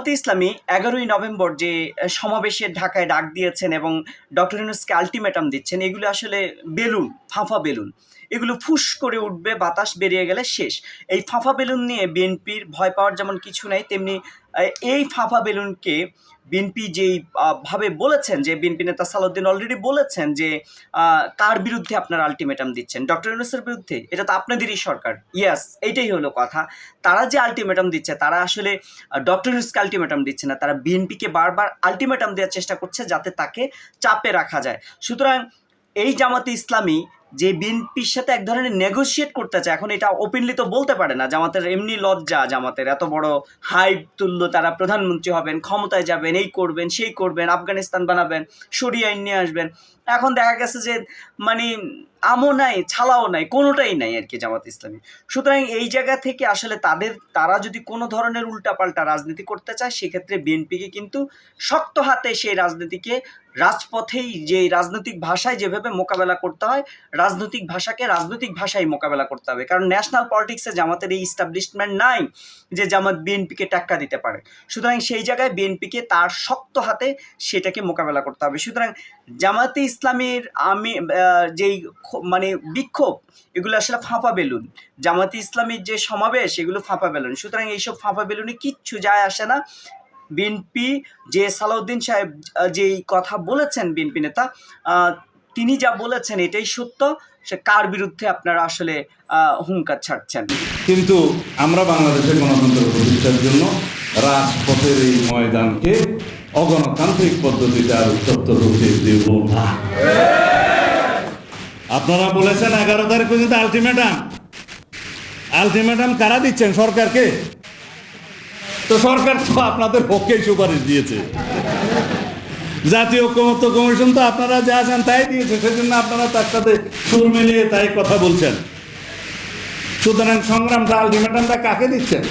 জামাতে ইসলামী এগারোই নভেম্বর যে সমাবেশে ঢাকায় ডাক দিয়েছেন এবং ডক্টর ইউনুসকে আলটিমেটাম দিচ্ছেন, এগুলো আসলে বেলুন, ফাঁফা বেলুন। এগুলো ফুস করে উঠবে, বাতাস বেরিয়ে গেলে শেষ। এই ফাঁফা বেলুন নিয়ে বিএনপির ভয় পাওয়ার যেমন কিছু নাই, তেমনি এই ফাফা বেলুনকে বিএনপি যেই ভাবে বলেছেন, যে বিএনপি নেতা সালাউদ্দিন অলরেডি বলেছেন যে কার বিরুদ্ধে আপনারা আলটিমেটাম দিচ্ছেন? ডক্টর ইউনুসের বিরুদ্ধে? এটা তো আপনাদেরই সরকার। ইয়াস এইটাই হলো কথা। তারা যে আলটিমেটাম দিচ্ছে, তারা আসলে ডক্টর ইউনুসকে আলটিমেটাম দিচ্ছে না। তারা বিএনপিকে বারবার আলটিমেটাম দেওয়ার চেষ্টা করছে যাতে তাকে চাপে রাখা যায়। সুতরাং এই জামাতে ইসলামী যে বিএনপির সাথে এক ধরনের নেগোসিয়েট করতে চায়, এখন এটা ওপেনলি তো বলতে পারে না, জামাতের এমনি লজ্জা, জামাতের এত বড় হাইপ তুললো তারা প্রধানমন্ত্রী হবেন, ক্ষমতায় যাবেন, এই করবেন, সেই করবেন, আফগানিস্তান বানাবেন, সরিয়ে নিয়ে আসবেন। এখন দেখা গেছে যে মানে আমও নাই, ছালাও নাই, কোনোটাই নাই আর কি জামাত ইসলামী। সুতরাং এই জায়গা থেকে আসলে তাদের, তারা যদি কোনো ধরনের উল্টাপাল্টা রাজনীতি করতে চায়, সেক্ষেত্রে বিএনপিকে কিন্তু শক্ত হাতে সেই রাজনীতিকে, রাজপথেই যে রাজনৈতিক ভাষায় যেভাবে মোকাবেলা করতে হয়, রাজনৈতিক ভাষাকে রাজনৈতিক ভাষায় মোকাবেলা করতে হবে। কারণ ন্যাশনাল পলিটিক্সে জামাতের এই ইস্টাবলিশমেন্ট নাই যে জামাত বিএনপিকে টাক্কা দিতে পারে। সুতরাং সেই জায়গায় বিএনপিকে তার শক্ত হাতে সেটাকে মোকাবেলা করতে হবে। সুতরাং জামাতে ইসলামের আমি যেই মানে বিক্ষোভ, এগুলো আসলে ফাঁপা বেলুন। জামাতে ইসলামীর যে সমাবেশ, এগুলো ফাঁপা বেলুন। সুতরাং এইসব ফাঁপা বেলুনে কিচ্ছু যায় আসে না। বিএনপি যে সালাউদ্দিন সাহেব যেই কথা বলেছেন বিএনপি নেতা তিনি যা বলেছেন এটাই সত্য। সে কার বিরুদ্ধে আপনারা আসলে হুঙ্কার ছাড়ছেন? কিন্তু আমরা বাংলাদেশের গণতন্ত্র প্রতিষ্ঠার জন্য রাজপথের এই ময়দানকে অগণতান্ত্রিক পদ্ধতিতে আর উত্তপ্ত হতে দেব না। আপনারা বলেছেন এগারো তারিখ পর্যন্ত আলটিমেটাম আলটিমেটাম কারা দিচ্ছেন সরকারকে? তো সরকার তো আপনাদের পক্ষেই সুপারিশ দিয়েছে। জাতীয় ঐক্যমত্য কমিশন তো আপনারা যা আছেন তাই দিয়েছে, সেজন্য আপনারা তার সাথে সুর মিলিয়ে তাই কথা বলছেন। সুতরাং সংগ্রামটা আলটিমেটামটা কাকে দিচ্ছেন?